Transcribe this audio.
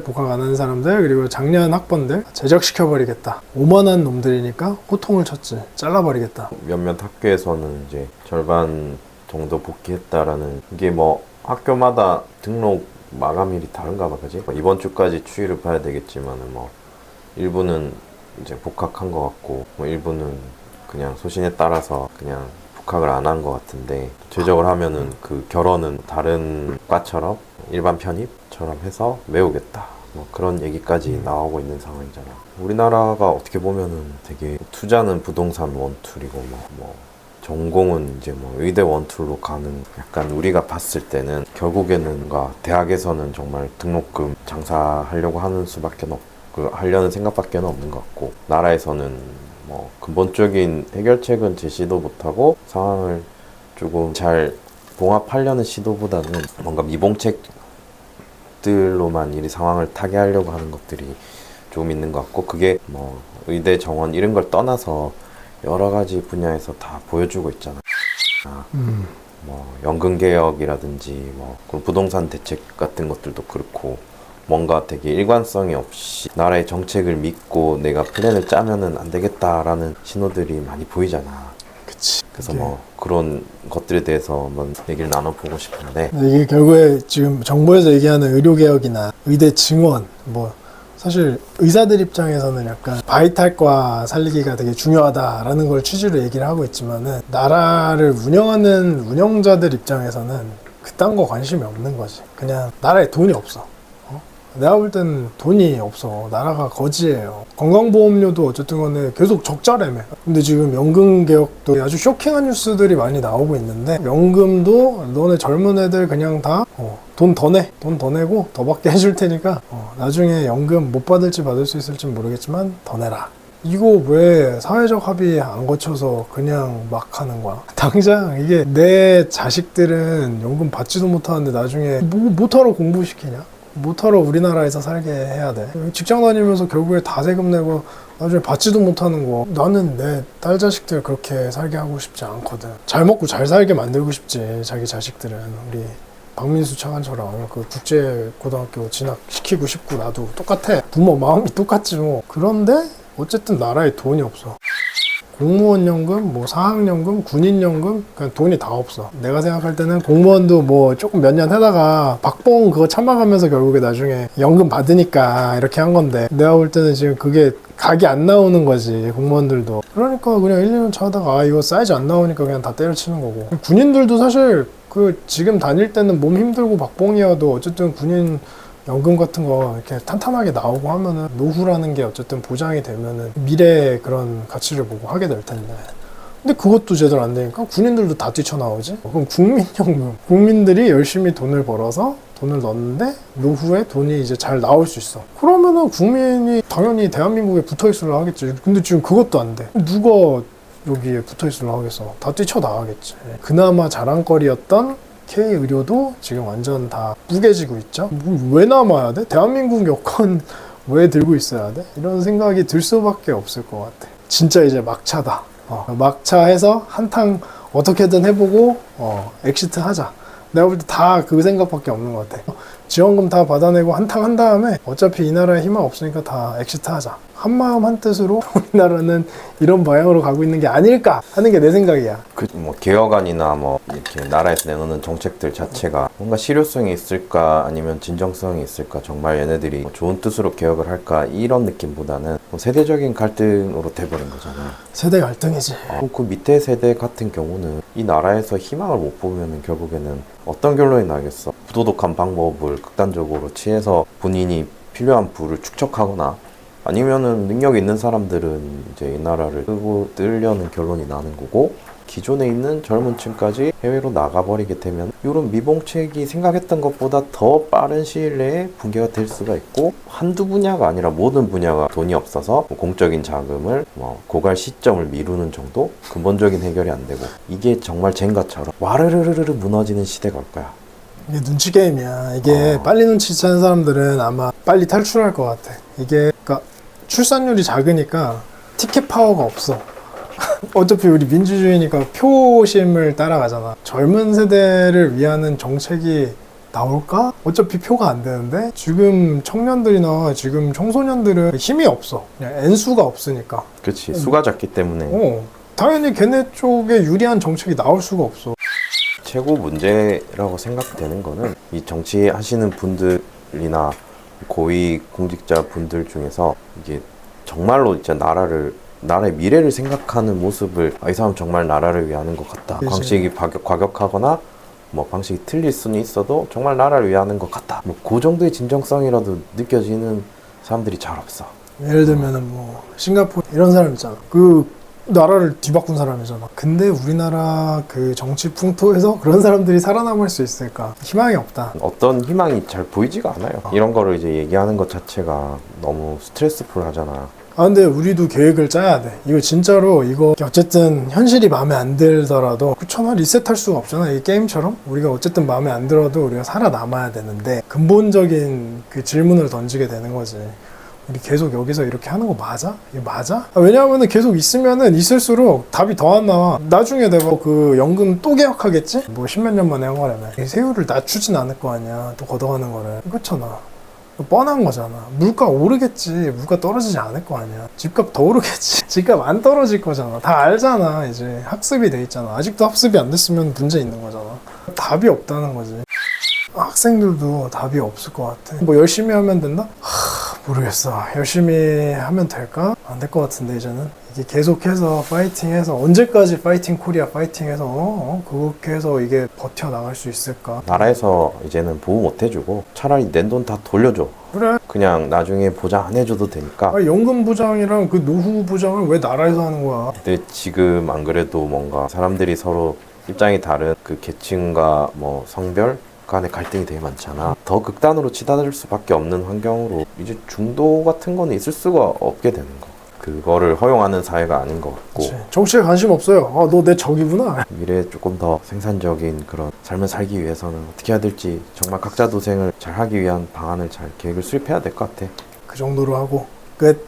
복학 안 하는 사람들 그리고 작년 학번들 제적시켜버리겠다. 오만한 놈들이니까 호통을 쳤지. 잘라버리겠다. 몇몇 학교에서는 이제 절반 정도 복귀했다라는 이게 뭐 학교마다 등록 마감일이 다른가 봐 그지? 뭐 이번 주까지 추이를 봐야 되겠지만은 뭐 일부는 이제 복학한 것 같고 뭐 일부는 그냥 소신에 따라서 그냥 복학을 안 한 것 같은데 최적을 하면은 그 결혼은 다른 과처럼 일반 편입 처럼 해서 외우겠다. 뭐 그런 얘기까지 나오고 있는 상황이잖아 우리나라가 어떻게 보면은 되게 투자는 부동산 원툴이고 뭐, 뭐 전공은 이제 뭐 의대 원툴로 가는 약간 우리가 봤을 때는 결국에는 뭔가 대학에서는 정말 등록금 장사하려고 하는 수밖에 없, 그 하려는 생각밖에 없는 것 같고 나라에서는 뭐 근본적인 해결책은 제시도 못하고 상황을 조금 잘 봉합하려는 시도보다는 뭔가 미봉책 들로만 이 상황을 타개하려고 하는 것들이 조금 있는 것 같고 그게 뭐 의대 정원 이런 걸 떠나서 여러 가지 분야에서 다 보여주고 있잖아. 아, 음. 뭐 연금 개혁이라든지 뭐 부동산 대책 같은 것들도 그렇고 뭔가 되게 일관성이 없이 나라의 정책을 믿고 내가 플랜을 짜면은 안 되겠다라는 신호들이 많이 보이잖아. 그래서 이게- 뭐 그런 것들에 대해서 한번 얘기를 나눠보고 싶은데 이게 결국에 지금 정부에서 얘기하는 의료 개혁이나 의대 증원, 뭐, 사실 의사들 입장에서는 약간 바이탈과 살리기가 되게 중요하다라는 걸 취지로 얘기를 하고 있지만은 나라를 운영하는 운영자들 입장에서는 그딴 거 관심이 없는 거지. 그냥 나라에 돈이 없어. 어? 내가 볼 때는 돈이 없어. 나라가 거지예요. 건강보험료도 어쨌든 간에 계속 적자라며. 근데 지금 연금 개혁도 아주 쇼킹한 뉴스들이 많이 나오고 있는데 연금도 너네 젊은 애들 그냥 다돈더 내. 돈 더 내고 더 받게 해줄 테니까 어, 나중에 연금 못 받을지 받을 수 있을지 모르겠지만 더 내라. 이거 왜 사회적 합의 안 거쳐서 그냥 막 하는 거야? 당장 이게 내 자식들은 연금 받지도 못하는데 나중에 뭐 못하러 공부시키냐? 못하러 우리나라에서 살게 해야 돼. 직장 다니면서 결국에 다 세금 내고 나중에 받지도 못하는 거. 나는 내 딸 자식들 그렇게 살게 하고 싶지 않거든. 잘 먹고 잘 살게 만들고 싶지. 자기 자식들은 우리 박민수 차관처럼 그 국제 고등학교 진학시키고 싶고 나도 똑같아. 부모 마음이 똑같지 뭐. 그런데 어쨌든 나라에 돈이 없어. 공무원 연금, 뭐 사학 연금, 군인 연금, 그냥 돈이 다 없어. 내가 생각할 때는 공무원도 뭐 조금 몇 년 하다가 박봉 그거 참아가면서 결국에 나중에 연금 받으니까 이렇게 한 건데 내가 볼 때는 지금 그게 각이 안 나오는 거지 공무원들도. 그러니까 그냥 1, 2년 차다가 아 이거 사이즈 안 나오니까 그냥 다 때려치는 거고. 군인들도 사실 그 지금 다닐 때는 몸 힘들고 박봉이어도 어쨌든 군인 연금 같은 거 이렇게 탄탄하게 나오고 하면은 노후라는 게 어쨌든 보장이 되면은 미래의 그런 가치를 보고 하게 될 텐데. 근데 그것도 제대로 안 되니까 군인들도 다 뛰쳐나오지? 그럼 국민연금. 국민들이 열심히 돈을 벌어서 돈을 넣는데 노후에 돈이 이제 잘 나올 수 있어. 그러면은 국민이 당연히 대한민국에 붙어 있으려 하겠지. 근데 지금 그것도 안 돼. 누가 여기에 붙어 있으려 하겠어. 다 뛰쳐나가겠지. 그나마 자랑거리였던 K의료도 지금 완전 다 뿌개지고 있죠. 뭐왜 남아야 돼? 대한민국 여권 왜 들고 있어야 돼? 이런 생각이 들 수밖에 없을 것 같아. 진짜 이제 막차다. 어, 막차해서 한탕 어떻게든 해보고 어, 엑시트 하자. 내가 볼 때 다 그 생각밖에 없는 것 같아. 지원금 다 받아내고 한탕 한 다음에 어차피 이 나라에 희망 없으니까 다 엑시트 하자. 한마음 한뜻으로 우리나라는 이런 방향으로 가고 있는 게 아닐까 하는 게 내 생각이야. 그 뭐 개혁안이나 뭐 이렇게 나라에서 내놓는 정책들 자체가 뭔가 실효성이 있을까 아니면 진정성이 있을까 정말 얘네들이 뭐 좋은 뜻으로 개혁을 할까 이런 느낌보다는 뭐 세대적인 갈등으로 돼버린 거잖아. 세대 갈등이지. 어, 그 밑에 세대 같은 경우는 이 나라에서 희망을 못 보면은 결국에는 어떤 결론이 나겠어? 부도덕한 방법을 극단적으로 취해서 본인이 필요한 부를 축적하거나 아니면은 능력 있는 사람들은 이제 이 나라를 끄고 뜨려는 결론이 나는 거고 기존에 있는 젊은 층까지 해외로 나가버리게 되면 이런 미봉책이 생각했던 것보다 더 빠른 시일 내에 붕괴가 될 수가 있고 한두 분야가 아니라 모든 분야가 돈이 없어서 뭐 공적인 자금을 뭐 고갈 시점을 미루는 정도 근본적인 해결이 안 되고 이게 정말 젠가처럼 와르르르르 무너지는 시대가 올 거야. 이게 눈치 게임이야. 이게 어. 빨리 눈치 채는 사람들은 아마 빨리 탈출할 것 같아. 이게 그러니까 출산율이 작으니까 티켓 파워가 없어. 어차피 우리 민주주의니까 표심을 따라가잖아. 젊은 세대를 위하는 정책이 나올까? 어차피 표가 안 되는데 지금 청년들이나 지금 청소년들은 힘이 없어. 그냥 N수가 없으니까. 그렇지 수가 작기 때문에 어. 당연히 걔네 쪽에 유리한 정책이 나올 수가 없어. 최고 문제라고 생각되는 거는 이 정치 하시는 분들이나 고위 공직자 분들 중에서 이게 정말로 진짜 나라를 나라의 미래를 생각하는 모습을 아, 이 사람 정말 나라를 위하는 것 같다. 그치. 방식이 과격, 과격하거나 뭐 방식이 틀릴 수는 있어도 정말 나라를 위하는 것 같다. 뭐 그 정도의 진정성이라도 느껴지는 사람들이 잘 없어. 예를 들면은 뭐 싱가포르 이런 사람 있잖아. 그 나라를 뒤바꾼 사람이잖아. 근데 우리나라 그 정치 풍토에서 그런 사람들이 살아남을 수 있을까? 희망이 없다. 어떤 희망이 잘 보이지가 않아요. 이런 거를 이제 얘기하는 것 자체가 너무 스트레스풀 하잖아. 아 근데 우리도 계획을 짜야 돼. 이거 진짜로 이거 어쨌든 현실이 마음에 안 들더라도 그처럼 리셋할 수가 없잖아. 이 게임처럼 우리가 어쨌든 마음에 안 들어도 우리가 살아남아야 되는데 근본적인 그 질문을 던지게 되는 거지. 우리 계속 여기서 이렇게 하는 거 맞아? 이거 맞아? 아, 왜냐하면 계속 있으면은 있을수록 답이 더 안 나와. 나중에 내가 그 연금 또 개혁하겠지? 뭐 십몇 년 만에 한 거라면. 이 세율을 낮추진 않을 거 아니야. 또 걷어가는 거를. 그렇잖아. 뻔한 거잖아. 물가 오르겠지. 물가 떨어지지 않을 거 아니야. 집값 더 오르겠지. 집값 안 떨어질 거잖아. 다 알잖아. 이제 학습이 돼 있잖아. 아직도 학습이 안 됐으면 문제 있는 거잖아. 답이 없다는 거지. 학생들도 답이 없을 것 같아. 뭐 열심히 하면 된다? 하, 모르겠어. 열심히 하면 될까? 안 될 것 같은데 이제는 이게 계속해서 파이팅해서 언제까지 파이팅 코리아 파이팅해서 어? 어? 그렇게 해서 이게 버텨 나갈 수 있을까? 나라에서 이제는 보호 못 해주고 차라리 낸 돈 다 돌려줘. 그래. 그냥 나중에 보장 안 해줘도 되니까. 아, 연금 보장이랑 그 노후 보장을 왜 나라에서 하는 거야? 근데 지금 안 그래도 뭔가 사람들이 서로 입장이 다른 그 계층과 뭐 성별 간의 갈등이 되게 많잖아. 더 극단으로 치닫을 수밖에 없는 환경으로 이제 중도 같은 거는 있을 수가 없게 되는 거. 그거를 허용하는 사회가 아닌 것 같고 그치. 정치에 관심 없어요. 아, 너 내 적이구나. 미래에 조금 더 생산적인 그런 삶을 살기 위해서는 어떻게 해야 될지 정말 각자 도생을 잘 하기 위한 방안을 잘 계획을 수립해야 될 것 같아. 그 정도로 하고 끝.